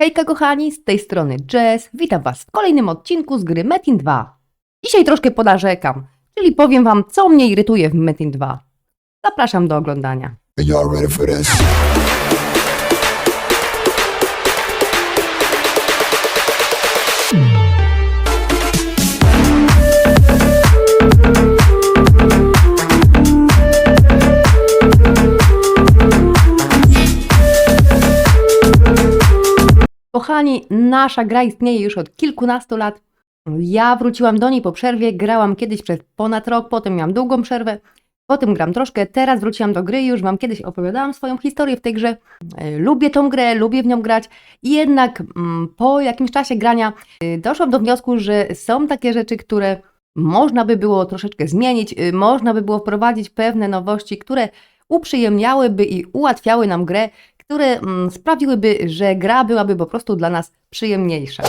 Hejka kochani, z tej strony Jess. Witam Was w kolejnym odcinku z gry Metin 2. Dzisiaj troszkę ponarzekam, czyli powiem Wam, co mnie irytuje w Metin 2. Zapraszam do oglądania. Kochani, nasza gra istnieje już od kilkunastu lat. Ja wróciłam do niej po przerwie, grałam kiedyś przez ponad rok, potem miałam długą przerwę, potem gram troszkę, teraz wróciłam do gry już Wam kiedyś opowiadałam swoją historię w tej grze. E, Lubię tą grę, lubię w nią grać jednak mm, po jakimś czasie grania y, doszłam do wniosku, że są takie rzeczy, które można by było troszeczkę zmienić, y, można by było wprowadzić pewne nowości, które uprzyjemniałyby i ułatwiały nam grę, które mm, sprawiłyby, że gra byłaby po prostu dla nas przyjemniejsza.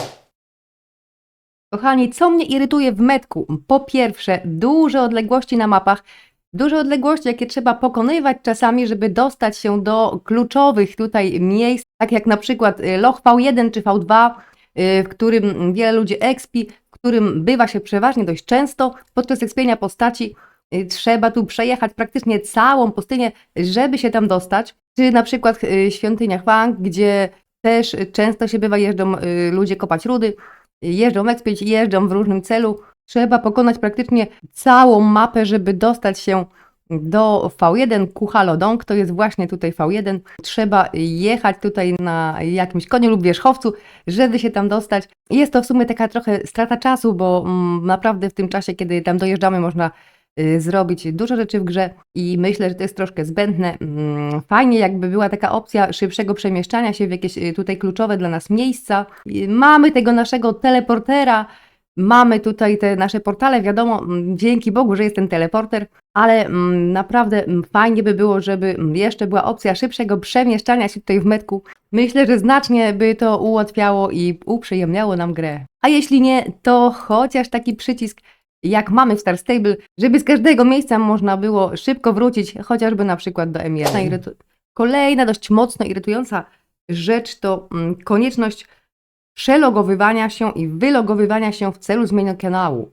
Kochani, co mnie irytuje w metku? Po pierwsze, duże odległości na mapach, duże odległości, jakie trzeba pokonywać czasami, żeby dostać się do kluczowych tutaj miejsc, tak jak na przykład y, loch V1 czy V2, y, w którym wiele ludzi expi, w którym bywa się przeważnie dość często podczas expienia postaci. Y, Trzeba tu przejechać praktycznie całą pustynię, żeby się tam dostać. Czy na przykład y, świątynia Huang, gdzie też często się bywa, jeżdżą y, ludzie kopać rudy, jeżdżą expić, jeżdżą w różnym celu. Trzeba pokonać praktycznie całą mapę, żeby dostać się do V1 Kuchalodong, to jest właśnie tutaj V1. Trzeba jechać tutaj na jakimś koniu lub wierzchowcu, żeby się tam dostać. Jest to w sumie taka trochę strata czasu, bo mm, naprawdę w tym czasie, kiedy tam dojeżdżamy, można zrobić dużo rzeczy w grze i myślę, że to jest troszkę zbędne. Mm, Fajnie jakby była taka opcja szybszego przemieszczania się w jakieś y, tutaj kluczowe dla nas miejsca. Y, Mamy tego naszego teleportera, mamy tutaj te nasze portale, wiadomo, mm, dzięki Bogu, że jest ten teleporter, ale mm, naprawdę fajnie by było, żeby jeszcze była opcja szybszego przemieszczania się tutaj w metku. Myślę, że znacznie by to ułatwiało i uprzyjemniało nam grę. A jeśli nie, to chociaż taki przycisk jak mamy w Star Stable, żeby z każdego miejsca można było szybko wrócić, chociażby na przykład do M1. Irytu- Kolejna dość mocno irytująca rzecz to mm, konieczność przelogowywania się i wylogowywania się w celu zmiany kanału.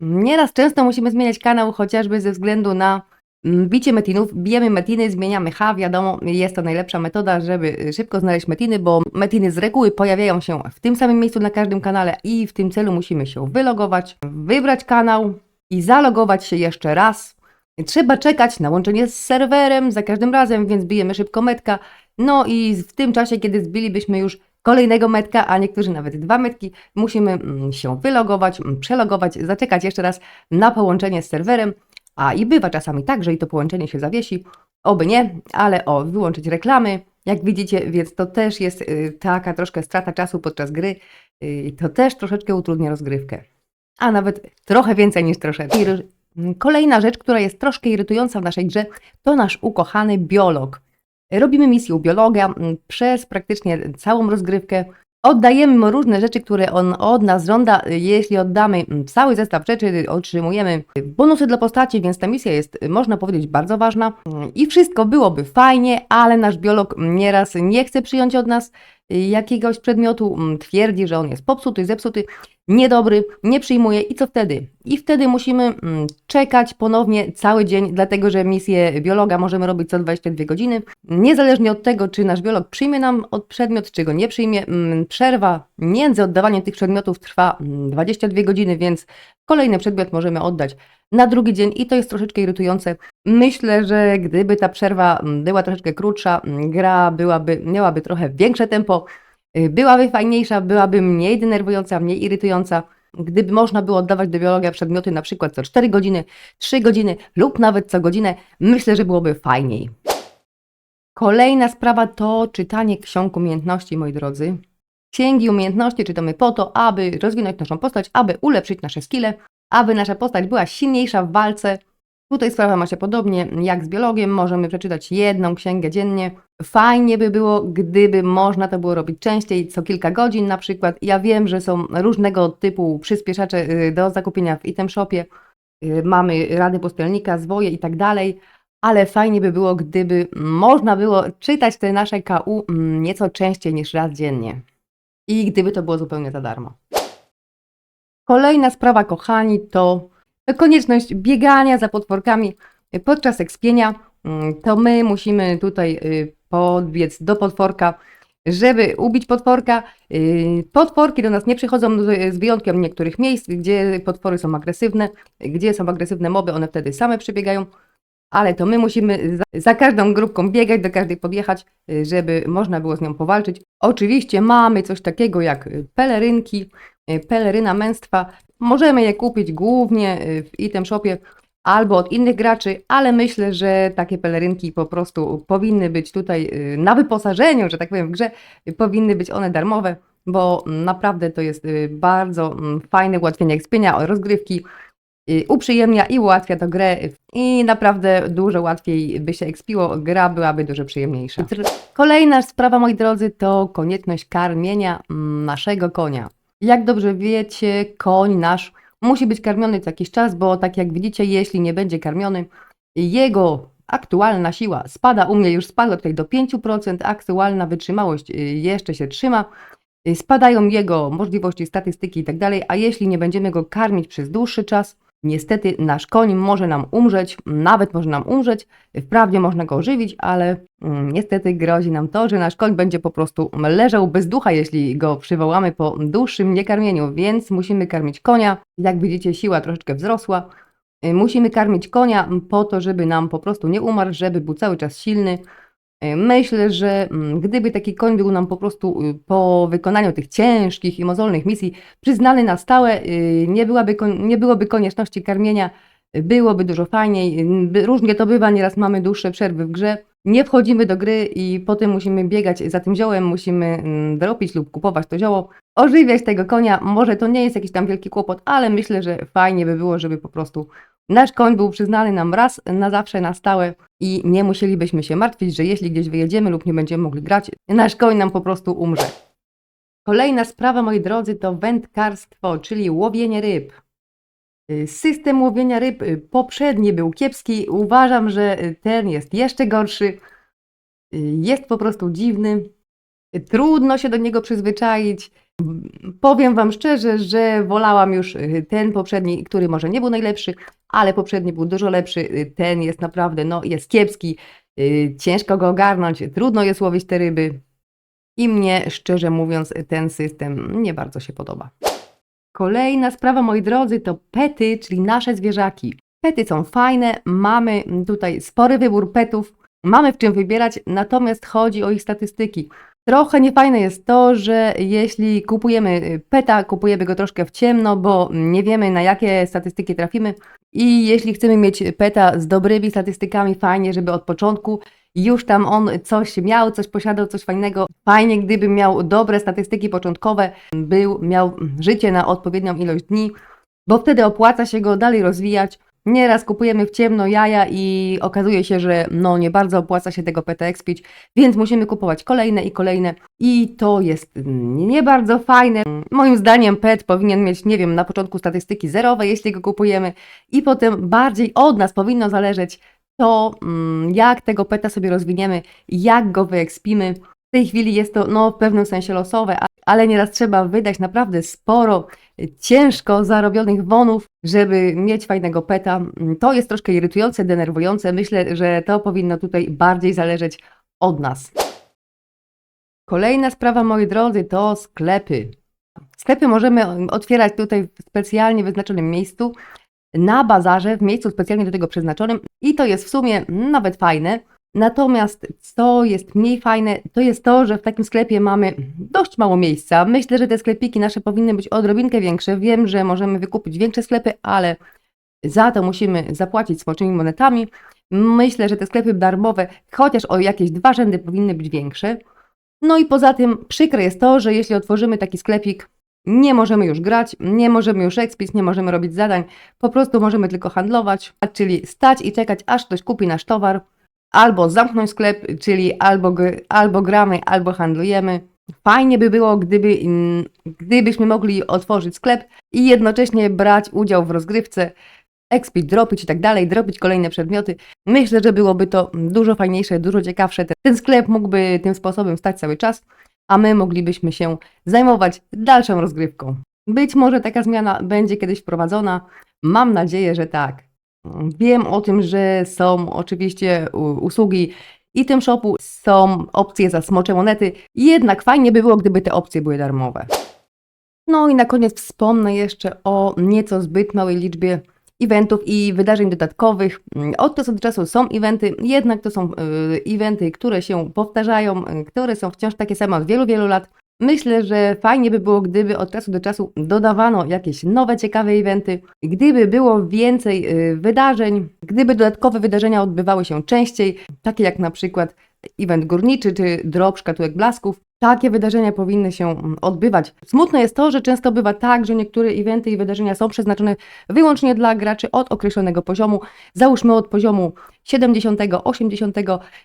Nieraz często musimy zmieniać kanał chociażby ze względu na bicie metinów. Bijemy metiny, zmieniamy H, wiadomo, jest to najlepsza metoda, żeby y, szybko znaleźć metiny, bo metiny z reguły pojawiają się w tym samym miejscu na każdym kanale i w tym celu musimy się wylogować, wybrać kanał i zalogować się jeszcze raz. Trzeba czekać na łączenie z serwerem za każdym razem, więc bijemy szybko metka. No i w tym czasie, kiedy zbilibyśmy już kolejnego metka, a niektórzy nawet dwa metki, musimy mm, się wylogować, mm, przelogować, zaczekać jeszcze raz na połączenie z serwerem. A i bywa czasami tak, że i to połączenie się zawiesi. Oby nie, ale o, wyłączyć reklamy. Jak widzicie, więc to też jest y, taka troszkę strata czasu podczas gry. Y, to też troszeczkę utrudnia rozgrywkę. A nawet trochę więcej niż troszeczkę. I Kolejna rzecz, która jest troszkę irytująca w naszej grze, to nasz ukochany biolog. Robimy misję u biologa mm, przez praktycznie całą rozgrywkę. Oddajemy mu różne rzeczy, które on od nas żąda. Jeśli oddamy mm, cały zestaw rzeczy, otrzymujemy bonusy dla postaci, więc ta misja jest, można powiedzieć, bardzo ważna. Mm, I wszystko byłoby fajnie, ale nasz biolog nieraz nie chce przyjąć od nas jakiegoś przedmiotu, mm, twierdzi, że on jest popsuty, zepsuty, niedobry, nie przyjmuje i co wtedy? I wtedy musimy mm, czekać ponownie cały dzień, dlatego że misję biologa możemy robić co 22 godziny. Niezależnie od tego, czy nasz biolog przyjmie nam od przedmiot, czy go nie przyjmie, mm, przerwa między oddawaniem tych przedmiotów trwa mm, 22 godziny, więc kolejny przedmiot możemy oddać na drugi dzień i to jest troszeczkę irytujące. Myślę, że gdyby ta przerwa mm, była troszeczkę krótsza, mm, gra byłaby, miałaby trochę większe tempo, y, byłaby fajniejsza, byłaby mniej denerwująca, mniej irytująca. Gdyby można było oddawać do biologa przedmioty na przykład co 4 godziny, 3 godziny lub nawet co godzinę, myślę, że byłoby fajniej. Kolejna sprawa to czytanie ksiąg umiejętności, moi drodzy. Księgi umiejętności czytamy po to, aby rozwinąć naszą postać, aby ulepszyć nasze skille, aby nasza postać była silniejsza w walce. Tutaj sprawa ma się podobnie jak z biologiem, możemy przeczytać jedną księgę dziennie. Fajnie by było, gdyby można to było robić częściej, co kilka godzin na przykład. Ja wiem, że są różnego typu przyspieszacze y, do zakupienia w item shopie. Y, Mamy rady pustelnika, zwoje i tak dalej, ale fajnie by było, gdyby można było czytać te nasze KU mm, nieco częściej niż raz dziennie. I gdyby to było zupełnie za darmo. Kolejna sprawa, kochani, to konieczność biegania za potworkami podczas ekspienia. Mm, To my musimy tutaj y, podbiec do potworka, żeby ubić potworka. Y, Potworki do nas nie przychodzą z z wyjątkiem niektórych miejsc, gdzie potwory są agresywne, gdzie są agresywne moby, one wtedy same przybiegają. Ale to my musimy za, za każdą grupką biegać, do każdej podjechać, y, żeby można było z nią powalczyć. Oczywiście mamy coś takiego jak y, pelerynki, y, peleryna męstwa. Możemy je kupić głównie w item shopie albo od innych graczy, ale myślę, że takie pelerynki po prostu powinny być tutaj na wyposażeniu, że tak powiem, w grze, powinny być one darmowe, bo naprawdę to jest bardzo mm, fajne ułatwienie ekspienia, rozgrywki, uprzyjemnia i ułatwia to grę i naprawdę dużo łatwiej by się ekspiło, gra byłaby dużo przyjemniejsza. Kolejna sprawa, moi drodzy, to konieczność karmienia mm, naszego konia. Jak dobrze wiecie, koń nasz musi być karmiony co jakiś czas, bo tak jak widzicie, jeśli nie będzie karmiony, jego aktualna siła spada, u mnie już spadła tutaj do 5%, aktualna wytrzymałość y, jeszcze się trzyma, y, spadają jego możliwości, statystyki i tak dalej, a jeśli nie będziemy go karmić przez dłuższy czas, niestety nasz koń może nam umrzeć, nawet może nam umrzeć, wprawdzie można go ożywić, ale mm, niestety grozi nam to, że nasz koń będzie po prostu leżał bez ducha, jeśli go przywołamy po dłuższym niekarmieniu, więc musimy karmić konia. Jak widzicie, siła troszeczkę wzrosła. Musimy karmić konia po to, żeby nam po prostu nie umarł, żeby był cały czas silny. Y, Myślę, że mm, gdyby taki koń był nam po prostu y, po wykonaniu tych ciężkich i mozolnych misji przyznany na stałe, y, nie, byłaby, nie byłoby konieczności karmienia, y, byłoby dużo fajniej. Różnie to bywa, nieraz mamy dłuższe przerwy w grze, nie wchodzimy do gry i potem musimy biegać za tym ziołem, musimy mm, dropić lub kupować to zioło, ożywiać tego konia. Może to nie jest jakiś tam wielki kłopot, ale myślę, że fajnie by było, żeby po prostu nasz koń był przyznany nam raz na zawsze, na stałe i nie musielibyśmy się martwić, że jeśli gdzieś wyjedziemy lub nie będziemy mogli grać, nasz koń nam po prostu umrze. Kolejna sprawa, moi drodzy, to wędkarstwo, czyli łowienie ryb. Y, System łowienia ryb y, poprzedni był kiepski. Uważam, że y, ten jest jeszcze gorszy. Jest po prostu dziwny. Trudno się do niego przyzwyczaić. Powiem Wam szczerze, że wolałam już ten poprzedni, który może nie był najlepszy, ale poprzedni był dużo lepszy. Y, Ten jest naprawdę, no, jest kiepski. y, Ciężko go ogarnąć, trudno jest łowić te ryby. I mnie, szczerze mówiąc, ten system nie bardzo się podoba. Kolejna sprawa, moi drodzy, to pety, czyli nasze zwierzaki. Pety są fajne, mamy tutaj spory wybór petów, mamy w czym wybierać, natomiast chodzi o ich statystyki. Trochę niefajne jest to, że jeśli kupujemy y, peta, kupujemy go troszkę w ciemno, bo nie wiemy na jakie statystyki trafimy. I jeśli chcemy mieć peta z dobrymi statystykami, fajnie, żeby od początku już tam on coś miał, coś posiadał, coś fajnego. Fajnie, gdyby miał dobre statystyki początkowe, był, miał życie na odpowiednią ilość dni, bo wtedy opłaca się go dalej rozwijać. Nieraz kupujemy w ciemno jaja i okazuje się, że no nie bardzo opłaca się tego peta expić, więc musimy kupować kolejne i kolejne i to jest nie bardzo fajne. Moim zdaniem pet powinien mieć, nie wiem, na początku statystyki zerowe, jeśli go kupujemy i potem bardziej od nas powinno zależeć to, mm, jak tego peta sobie rozwiniemy, jak go wyekspimy. W tej chwili jest to no, w pewnym sensie losowe, ale nieraz trzeba wydać naprawdę sporo y, ciężko zarobionych wonów, żeby mieć fajnego peta. Mm, To jest troszkę irytujące, denerwujące. Myślę, że to powinno tutaj bardziej zależeć od nas. Kolejna sprawa, moi drodzy, to sklepy. Sklepy możemy mm, otwierać tutaj w specjalnie wyznaczonym miejscu, na bazarze, w miejscu specjalnie do tego przeznaczonym i to jest w sumie nawet fajne. Natomiast co jest mniej fajne, to jest to, że w takim sklepie mamy dość mało miejsca. Myślę, że te sklepiki nasze powinny być odrobinkę większe. Wiem, że możemy wykupić większe sklepy, ale za to musimy zapłacić smoczymi monetami. Myślę, że te sklepy darmowe, chociaż o jakieś dwa rzędy powinny być większe. No i poza tym przykre jest to, że jeśli otworzymy taki sklepik, nie możemy już grać, nie możemy już expić, nie możemy robić zadań, po prostu możemy tylko handlować, czyli stać i czekać, aż ktoś kupi nasz towar, albo zamknąć sklep, czyli albo, albo gramy, albo handlujemy. Fajnie by było, gdyby, mm, gdybyśmy mogli otworzyć sklep i jednocześnie brać udział w rozgrywce, expić, dropić i tak dalej, dropić kolejne przedmioty. Myślę, że byłoby to dużo fajniejsze, dużo ciekawsze. Ten sklep mógłby tym sposobem stać cały czas. a my moglibyśmy się zajmować dalszą rozgrywką. Być może taka zmiana będzie kiedyś wprowadzona. Mam nadzieję, że tak. Wiem o tym, że są oczywiście usługi i tym shopu, są opcje za smocze monety, jednak fajnie by było, gdyby te opcje były darmowe. No i na koniec wspomnę jeszcze o nieco zbyt małej liczbie eventów i wydarzeń dodatkowych. Od czasu do czasu są eventy, jednak to są y, eventy, które się powtarzają, y, które są wciąż takie same od wielu, wielu lat. Myślę, że fajnie by było, gdyby od czasu do czasu dodawano jakieś nowe, ciekawe eventy, gdyby było więcej y, wydarzeń, gdyby dodatkowe wydarzenia odbywały się częściej, takie jak na przykład event górniczy czy drop szkatułek blasków. Takie wydarzenia powinny się mm, odbywać. Smutne jest to, że często bywa tak, że niektóre eventy i wydarzenia są przeznaczone wyłącznie dla graczy od określonego poziomu. Załóżmy od poziomu 70, 80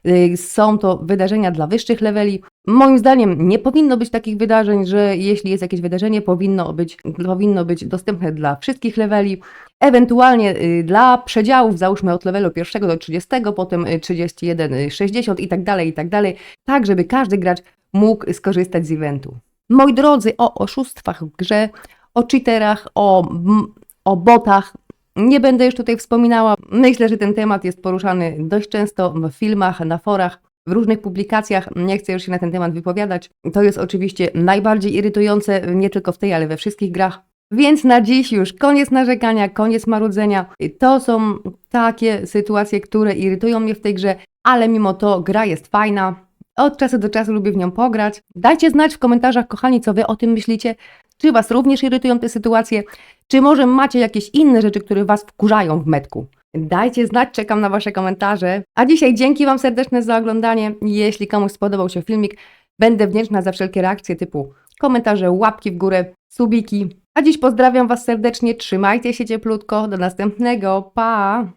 y, są to wydarzenia dla wyższych leveli. Moim zdaniem nie powinno być takich wydarzeń, że jeśli jest jakieś wydarzenie, powinno być, powinno być dostępne dla wszystkich leveli. Ewentualnie y, dla przedziałów, załóżmy od levelu 1 do 30, potem y, 31, y, 60 i tak dalej, i tak dalej, tak żeby każdy gracz mógł skorzystać z eventu. Moi drodzy, o oszustwach w grze, o cheaterach, o, o botach nie będę już tutaj wspominała. Myślę, że ten temat jest poruszany dość często w filmach, na forach, w różnych publikacjach. Nie chcę już się na ten temat wypowiadać. To jest oczywiście najbardziej irytujące nie tylko w tej, ale we wszystkich grach. Więc na dziś już koniec narzekania, koniec marudzenia. To są takie sytuacje, które irytują mnie w tej grze, ale mimo to gra jest fajna. Od czasu do czasu lubię w nią pograć. Dajcie znać w komentarzach, kochani, co wy o tym myślicie. Czy was również irytują te sytuacje? Czy może macie jakieś inne rzeczy, które was wkurzają w metku? Dajcie znać, czekam na wasze komentarze. A dzisiaj dzięki wam serdeczne za oglądanie. Jeśli komuś spodobał się filmik, będę wdzięczna za wszelkie reakcje typu komentarze, łapki w górę, subiki. A dziś pozdrawiam was serdecznie, trzymajcie się cieplutko, do następnego, pa!